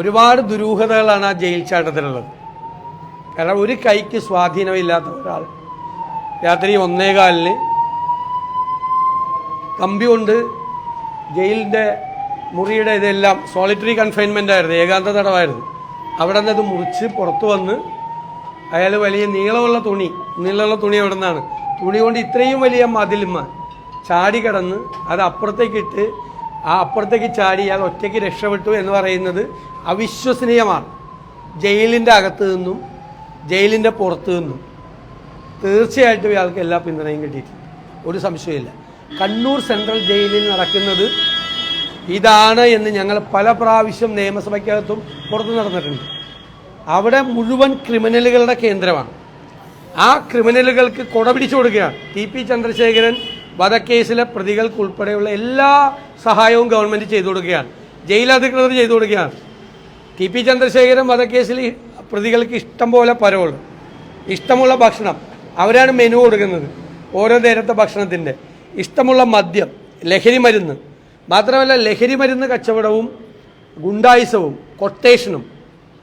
ഒരുപാട് ദുരൂഹതകളാണ് ആ ജയിൽ ചാട്ടത്തിലുള്ളത്. കാരണം ഒരു കൈക്ക് സ്വാധീനമില്ലാത്ത ഒരാൾ രാത്രി ഒന്നേകാലിന് കമ്പി കൊണ്ട് ജയിലിന്റെ മുറിയുടെ ഇതെല്ലാം സോളിറ്ററി കൺഫൈൻമെന്റ് ആയിരുന്നു ഏകാന്ത തടവായിരുന്നു. അവിടെ നിന്ന് അത് മുറിച്ച് പുറത്തു വന്ന് അയാൾ വലിയ നീളമുള്ള തുണി നീളമുള്ള തുണി അവിടെ നിന്നാണ്. തുണി കൊണ്ട് ഇത്രയും വലിയ മതിലുമ്മ ചാടി കിടന്ന് അത് അപ്പുറത്തേക്ക് ഇട്ട് ആ അപ്പുറത്തേക്ക് ചാടി ഇയാൾ ഒറ്റയ്ക്ക് രക്ഷപ്പെട്ടു എന്ന് പറയുന്നത് അവിശ്വസനീയമാണ്. ജയിലിന്റെ അകത്ത് നിന്നും ജയിലിന്റെ പുറത്ത് നിന്നും തീർച്ചയായിട്ടും ഇയാൾക്ക് എല്ലാ പിന്തുണയും കിട്ടിയിട്ടുണ്ട്. ഒരു സംശയമില്ല കണ്ണൂർ സെൻട്രൽ ജയിലിൽ നടക്കുന്നത് ഇതാണ് എന്ന് ഞങ്ങൾ പല പ്രാവശ്യം നിയമസഭയ്ക്കകത്തും പുറത്ത് നടന്നിട്ടുണ്ട്. അവിടെ മുഴുവൻ ക്രിമിനലുകളുടെ കേന്ദ്രമാണ്. ആ ക്രിമിനലുകൾക്ക് കൊട പിടിച്ചു കൊടുക്കുകയാണ് ടി പി ചന്ദ്രശേഖരൻ വധക്കേസിലെ പ്രതികൾക്ക് ഉൾപ്പെടെയുള്ള എല്ലാ സഹായവും ഗവൺമെന്റ് ചെയ്തു കൊടുക്കുകയാണ്. ജയിൽ അധികൃതർ ചെയ്തു കൊടുക്കുകയാണ്. ടി പി ചന്ദ്രശേഖരൻ വധക്കേസിൽ പ്രതികൾക്ക് ഇഷ്ടം പോലെ പരോൾ ഇഷ്ടമുള്ള ഭക്ഷണം. അവരാണ് മെനു കൊടുക്കുന്നത് ഓരോ നേരത്തെ ഭക്ഷണത്തിന്റെ ഇഷ്ടമുള്ള മദ്യം ലഹരി മരുന്ന്. മാത്രമല്ല ലഹരി മരുന്ന് കച്ചവടവും ഗുണ്ടായുസവും കൊട്ടേഷനും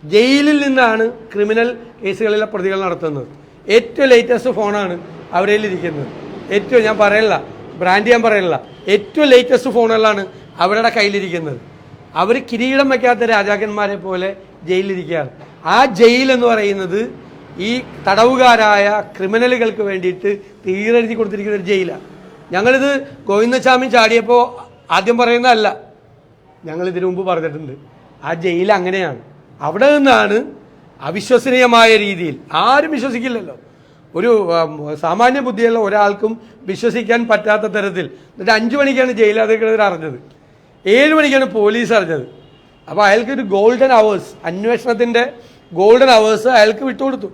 ജയിലിൽ നിന്നാണ് ക്രിമിനൽ കേസുകളിലെ പ്രതികൾ നടത്തുന്നത്. ഏറ്റവും ലേറ്റസ്റ്റ് ഫോണാണ് അവരുടെ ഇരിക്കുന്നത്. ഏറ്റവും ഞാൻ പറയല്ല ബ്രാൻഡ് ഞാൻ പറയല്ല ഏറ്റവും ലേറ്റസ്റ്റ് ഫോണുകളാണ് അവരുടെ കയ്യിലിരിക്കുന്നത്. അവർ കിരീടം വയ്ക്കാത്ത രാജാക്കന്മാരെ പോലെ ജയിലിരിക്കുകയാണ് ആ ജയിൽ എന്ന് പറയുന്നത് ഈ തടവുകാരായ ക്രിമിനലുകൾക്ക് വേണ്ടിയിട്ട് തീരെഴുതി കൊടുത്തിരിക്കുന്ന ഒരു ജയിലാണ് ഞങ്ങളിത് ഗോവിന്ദസ്വാമി ചാടിയപ്പോൾ ആദ്യം പറയുന്നതല്ല. ഞങ്ങൾ ഇതിനു മുമ്പ് പറഞ്ഞിട്ടുണ്ട്. ആ ജയിൽ അങ്ങനെയാണ്. അവിടെ നിന്നാണ് അവിശ്വസനീയമായ രീതിയിൽ ആരും വിശ്വസിക്കില്ലല്ലോ. ഒരു സാമാന്യ ബുദ്ധിയുള്ള ഒരാൾക്കും വിശ്വസിക്കാൻ പറ്റാത്ത തരത്തിൽ. എന്നിട്ട് അഞ്ചു മണിക്കാണ് ജയിലധികൃതർ അറിഞ്ഞത്. ഏഴ് മണിക്കാണ് പോലീസ് അറിഞ്ഞത്. അപ്പോൾ അയാൾക്ക് ഒരു ഗോൾഡൻ അവേഴ്സ് അന്വേഷണത്തിന്റെ ഗോൾഡൻ അവേഴ്സ് അയാൾക്ക് വിട്ടുകൊടുത്തു.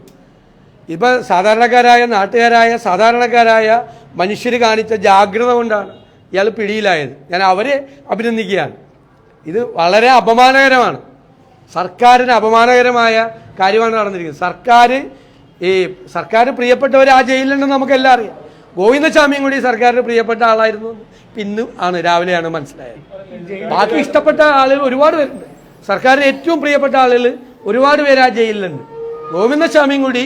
ഇപ്പം സാധാരണക്കാരായ നാട്ടുകാരായ സാധാരണക്കാരായ മനുഷ്യർ കാണിച്ച ജാഗ്രത കൊണ്ടാണ് ഇയാൾ പിടിയിലായത്. ഞാൻ അവരെ അഭിനന്ദിക്കുകയാണ്. ഇത് വളരെ അപമാനകരമാണ്. സർക്കാരിന് അപമാനകരമായ കാര്യമാണ് നടന്നിരിക്കുന്നത്. സർക്കാർ ഈ സർക്കാർ പ്രിയപ്പെട്ടവർ ആ ജയിലിലുണ്ടെന്ന് നമുക്കെല്ലാം അറിയാം. ഗോവിന്ദസ്വാമിയും കൂടി സർക്കാരിന് പ്രിയപ്പെട്ട ആളായിരുന്നു. ഇന്ന് ആണ് രാവിലെയാണ് മനസ്സിലായത്. ബാക്കി ഇഷ്ടപ്പെട്ട ആളുകൾ ഒരുപാട് പേരുണ്ട്. സർക്കാരിന് ഏറ്റവും പ്രിയപ്പെട്ട ആളുകൾ ഒരുപാട് പേര് ആ ജയിലിലുണ്ട്. ഗോവിന്ദസ്വാമിയും കൂടി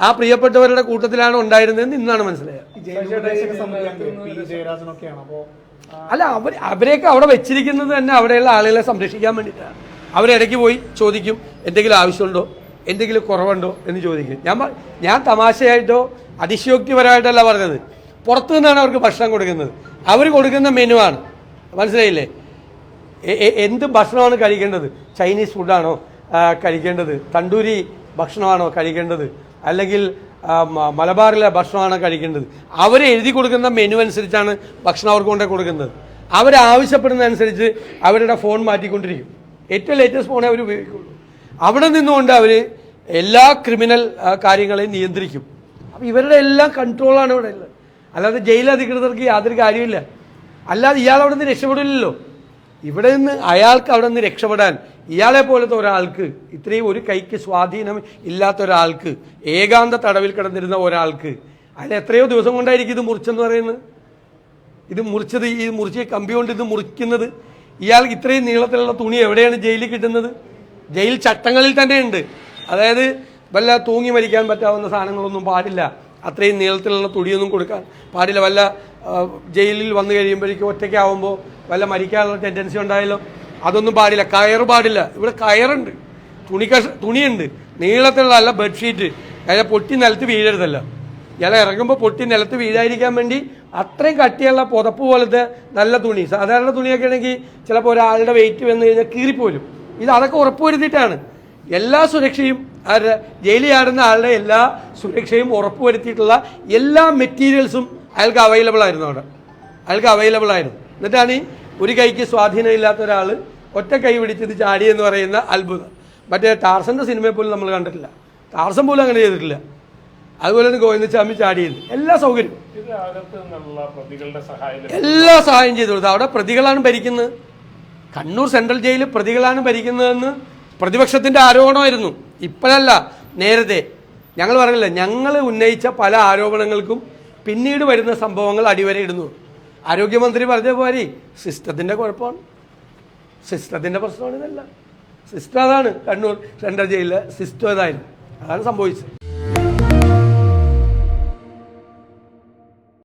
ആ പ്രിയപ്പെട്ടവരുടെ കൂട്ടത്തിലാണ് ഉണ്ടായിരുന്നതെന്ന് ഇന്നാണ് മനസ്സിലായത്. അല്ല അവർ അവരെയൊക്കെ അവിടെ വെച്ചിരിക്കുന്നത് തന്നെ അവിടെയുള്ള ആളുകളെ സംരക്ഷിക്കാൻ വേണ്ടിയിട്ടാണ്. അവരിടയ്ക്ക് പോയി ചോദിക്കും എന്തെങ്കിലും ആവശ്യമുണ്ടോ? എന്തെങ്കിലും കുറവുണ്ടോ എന്ന് ചോദിക്കും. ഞാൻ ഞാൻ തമാശയായിട്ടോ അതിശയോക്തിപരമായിട്ടല്ല പറഞ്ഞത്. പുറത്തു നിന്നാണ് അവർക്ക് ഭക്ഷണം കൊടുക്കുന്നത്. അവർ കൊടുക്കുന്ന മെനു ആണ്. മനസ്സിലായില്ലേ? എന്ത് ഭക്ഷണമാണ് കഴിക്കേണ്ടത്? ചൈനീസ് ഫുഡാണോ കഴിക്കേണ്ടത്? തണ്ടൂരി ഭക്ഷണമാണോ കഴിക്കേണ്ടത്? അല്ലെങ്കിൽ മലബാറിലെ ഭക്ഷണമാണോ കഴിക്കേണ്ടത്? അവർ എഴുതി കൊടുക്കുന്ന മെനു അനുസരിച്ചാണ് ഭക്ഷണം അവർക്ക് കൊണ്ടേ കൊടുക്കുന്നത്. അവരാവശ്യപ്പെടുന്നതനുസരിച്ച് അവരുടെ ഫോൺ മാറ്റിക്കൊണ്ടിരിക്കും. ഏറ്റവും ലേറ്റസ്റ്റ് ഫോണേ അവർ ഉപയോഗിക്കുള്ളൂ. അവിടെ നിന്നുകൊണ്ട് അവർ എല്ലാ ക്രിമിനൽ കാര്യങ്ങളെയും നിയന്ത്രിക്കും. അപ്പം ഇവരുടെ എല്ലാം കൺട്രോളാണ് ഇവിടെ ഉള്ളത്. അല്ലാതെ ജയിൽ അധികൃതർക്ക് യാതൊരു കാര്യമില്ല അല്ലാതെ ഇയാൾ അവിടെ നിന്ന് രക്ഷപ്പെടില്ലല്ലോ. ഇവിടെ നിന്ന് അയാൾക്ക് അവിടെ നിന്ന് രക്ഷപ്പെടാൻ ഇയാളെ പോലത്തെ ഒരാൾക്ക് ഇത്രയും ഒരു കൈക്ക് സ്വാധീനം ഇല്ലാത്ത ഒരാൾക്ക് ഏകാന്ത തടവിൽ കിടന്നിരുന്ന ഒരാൾക്ക് അയാൾ എത്രയോ ദിവസം കൊണ്ടായിരിക്കും ഇത് മുറിച്ചെന്ന് പറയുന്നത്? ഇത് മുറിച്ചത് ഈ മുറിച്ച് കമ്പി കൊണ്ട് ഇത് മുറിക്കുന്നത്? ഇയാൾക്ക് ഇത്രയും നീളത്തിലുള്ള തുണി എവിടെയാണ് ജയിലിൽ കിട്ടുന്നത്? ജയിൽ ചട്ടങ്ങളിൽ തന്നെ ഉണ്ട് അതായത് വല്ല തൂങ്ങി മരിക്കാൻ പറ്റാവുന്ന സാധനങ്ങളൊന്നും പാടില്ല. അത്രയും നീളത്തിലുള്ള തുടിയൊന്നും കൊടുക്കാൻ പാടില്ല. വല്ല ജയിലിൽ വന്നു കഴിയുമ്പോഴേക്കും ഒറ്റയ്ക്കാവുമ്പോൾ വല്ല മരിക്കാനുള്ള ടെൻഡൻസി ഉണ്ടായാലോ? അതൊന്നും പാടില്ല. കയർ പാടില്ല. ഇവിടെ കയറുണ്ട്. തുണി കഷ തുണിയുണ്ട്. നീളത്തിലുള്ള അല്ല ബെഡ്ഷീറ്റ് അതിനെ പൊട്ടി നിലത്ത് വീഴരുതല്ല. ഇയാളെ ഇറങ്ങുമ്പോൾ പൊട്ടി നിലത്ത് വീഴാതിരിക്കാൻ വേണ്ടി അത്രയും കട്ടിയുള്ള പുതപ്പ് പോലത്തെ നല്ല തുണി. സാധാരണ തുണിയൊക്കെ ആണെങ്കിൽ ചിലപ്പോൾ ഒരാളുടെ വെയിറ്റ് വന്നു കഴിഞ്ഞാൽ കീറിപ്പോലും ഇത് അതൊക്കെ ഉറപ്പുവരുത്തിയിട്ടാണ്. എല്ലാ സുരക്ഷയും ആരുടെ ജയിലിൽ ആടുന്ന ആളുടെ എല്ലാ സുരക്ഷയും ഉറപ്പുവരുത്തിയിട്ടുള്ള എല്ലാ മെറ്റീരിയൽസും അയാൾക്ക് അവൈലബിൾ ആയിരുന്നു അവിടെ. അയാൾക്ക് അവൈലബിൾ ആയിരുന്നു. എന്നിട്ടാണ് ഈ ഒരു കൈക്ക് സ്വാധീനമില്ലാത്ത ഒരാൾ ഒറ്റ കൈ പിടിച്ചത് ചാടി എന്ന് പറയുന്ന അത്ഭുതം. മറ്റേ ടാർസന്റെ സിനിമയെ പോലും നമ്മൾ കണ്ടിട്ടില്ല. ടാർസൻ പോലും അങ്ങനെ ചെയ്തിട്ടില്ല. അതുപോലെ തന്നെ ഗോവിന്ദസ്വാമി ചാടിയത്. എല്ലാ സഹായം എല്ലാ സഹായം ചെയ്തു കൊടുത്തു. അവിടെ പ്രതികളാണ് ഭരിക്കുന്നത്. കണ്ണൂർ സെൻട്രൽ ജയിലിൽ പ്രതികളാണ് ഭരിക്കുന്നതെന്ന് പ്രതിപക്ഷത്തിന്റെ ആരോപണമായിരുന്നു. ഇപ്പോഴല്ല നേരത്തെ ഞങ്ങൾ പറഞ്ഞില്ല ഞങ്ങൾ ഉന്നയിച്ച പല ആരോപണങ്ങൾക്കും പിന്നീട് വരുന്ന സംഭവങ്ങൾ അടിവരയിടുന്നു. ആരോഗ്യമന്ത്രി പറഞ്ഞ പോരി സിസ്റ്റത്തിന്റെ കുഴപ്പമാണ്. സിസ്റ്റത്തിന്റെ പ്രശ്നമാണ് ഇതല്ല. സിസ്റ്റം അതാണ് കണ്ണൂർ സെൻട്രൽ ജയിലിലെ സിസ്റ്റം അതായിരുന്നു അതാണ് സംഭവിച്ചത്.